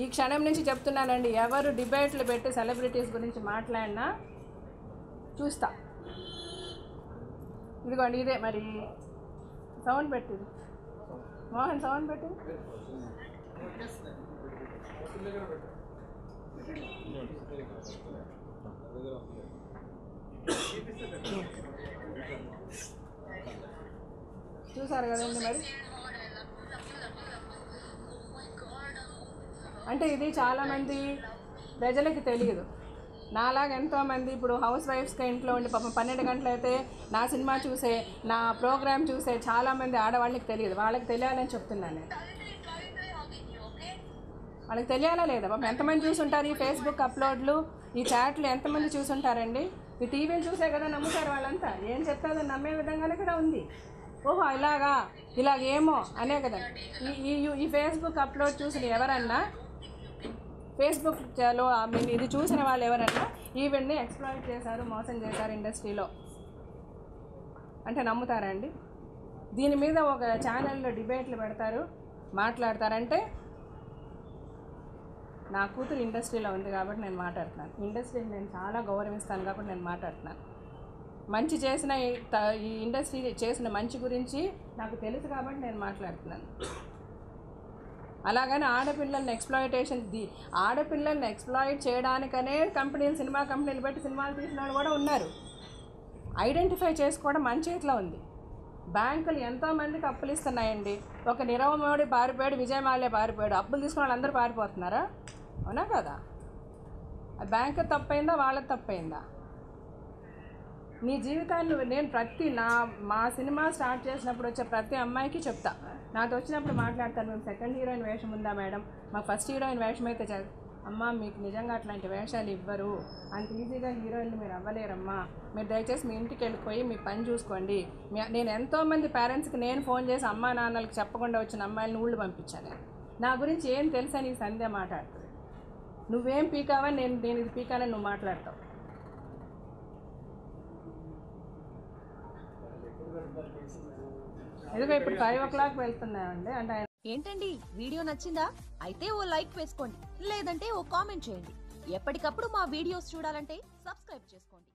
ఈ క్షణం నుంచి చెప్తున్నానండి ఎవరు డిబేట్లు పెట్టి సెలబ్రిటీస్ గురించి మాట్లాడినా చూస్తా. ఇదిగోండి ఇదే మరి సౌండ్ పెట్టింది. మోహన్ సౌండ్ పెట్టి. చూసారు కదండి మరి? అంటే ఇది చాలామంది ప్రజలకి తెలియదు. నాలాగా ఎంతోమంది ఇప్పుడు హౌస్ వైఫ్స్గా ఇంట్లో ఉండి పాపం పన్నెండు గంటలు అయితే నా సినిమా చూసే నా ప్రోగ్రామ్ చూసే చాలామంది ఆడవాళ్ళకి తెలియదు. వాళ్ళకి తెలియాలని చెప్తున్నాను నేను. వాళ్ళకి తెలియాలా లేదా? పాపం ఎంతమంది చూసుంటారు ఈ ఫేస్బుక్ అప్లోడ్లు ఈ చాట్లు ఎంతమంది చూసుంటారండి? ఈ టీవీని చూసే కదా నమ్ముతారు వాళ్ళంతా. ఏం చెప్తారో నమ్మే విధంగానే కూడా ఉంది. ఓహో ఇలాగా ఇలాగేమో అనే కదా. ఈ ఈ ఈ ఫేస్బుక్ అప్లోడ్ చూసిన ఎవరన్నా ఫేస్బుక్లో ఐ మీన్ ఇది చూసిన వాళ్ళు ఎవరన్నా ఈవెంట్ని ఎక్స్ప్లాయిట్ చేశారు మోసం చేశారు ఇండస్ట్రీలో? అంటే నమ్ముతారండి దీని మీద ఒక ఛానల్లో డిబేట్లు పెడతారు మాట్లాడతారంటే నా కూతురు ఇండస్ట్రీలో ఉంది కాబట్టి నేను మాట్లాడుతున్నాను. ఇండస్ట్రీని నేను చాలా గౌరవిస్తాను కాబట్టి నేను మాట్లాడుతున్నాను. మంచి చేసిన ఈ ఈ ఇండస్ట్రీ చేసిన మంచి గురించి నాకు తెలుసు కాబట్టి నేను మాట్లాడుతున్నాను. అలాగని ఆడపిల్లల్ని ఎక్స్ప్లాయిటేషన్ ది ఆడపిల్లల్ని ఎక్స్ప్లాయిట్ చేయడానికనే కంపెనీలు సినిమా కంపెనీలు పెట్టి సినిమాలు తీసిన వాళ్ళు కూడా ఉన్నారు. ఐడెంటిఫై చేసుకోవడం మన చేతిలో ఉంది. బ్యాంకులు ఎంతోమందికి అప్పులు ఇస్తున్నాయండి. ఒక నిరవ మోడీ పారిపోయాడు విజయమాల్య పారిపోయాడు. అప్పులు తీసుకున్న వాళ్ళందరూ పారిపోతున్నారా? అవునా కదా? ఆ బ్యాంకు తప్పైందా? వాళ్ళకి తప్పైందా? నీ జీవితాన్ని నేను ప్రతి నా మా సినిమా స్టార్ట్ చేసినప్పుడు వచ్చే ప్రతి అమ్మాయికి చెప్తా. నాతో వచ్చినప్పుడు మాట్లాడతాను. మేము సెకండ్ హీరోయిన్ వేషం ఉందా మేడం? మాకు ఫస్ట్ హీరోయిన్ వేషం అయితే చే అమ్మ మీకు నిజంగా అట్లాంటి వేషాలు ఇవ్వరు. అంత ఈజీగా హీరోయిన్లు మీరు అవ్వలేరమ్మా. మీరు దయచేసి మీ ఇంటికి వెళ్ళిపోయి మీ పని చూసుకోండి. నేను ఎంతోమంది పేరెంట్స్కి నేను ఫోన్ చేసి అమ్మా నాన్నలకు చెప్పకుండా వచ్చిన అమ్మాయిలను ఊళ్ళు పంపించాను. నా గురించి ఏం తెలుసా నీ సంధ్య మాట్లాడుతుంది. నువ్వేం పీకావని నేను నేను ఇది పీకానని నువ్వు మాట్లాడతావు. ఇదిగో ఇప్పుడు ఫైవ్ ఓ క్లాక్ వెళ్తున్నామండి. అంటే ఏంటండి? వీడియో నచ్చిందా? అయితే ఓ లైక్ వేసుకోండి. లేదంటే ఓ కామెంట్ చేయండి. ఎప్పటికప్పుడు మా వీడియోస్ చూడాలంటే సబ్స్క్రైబ్ చేసుకోండి.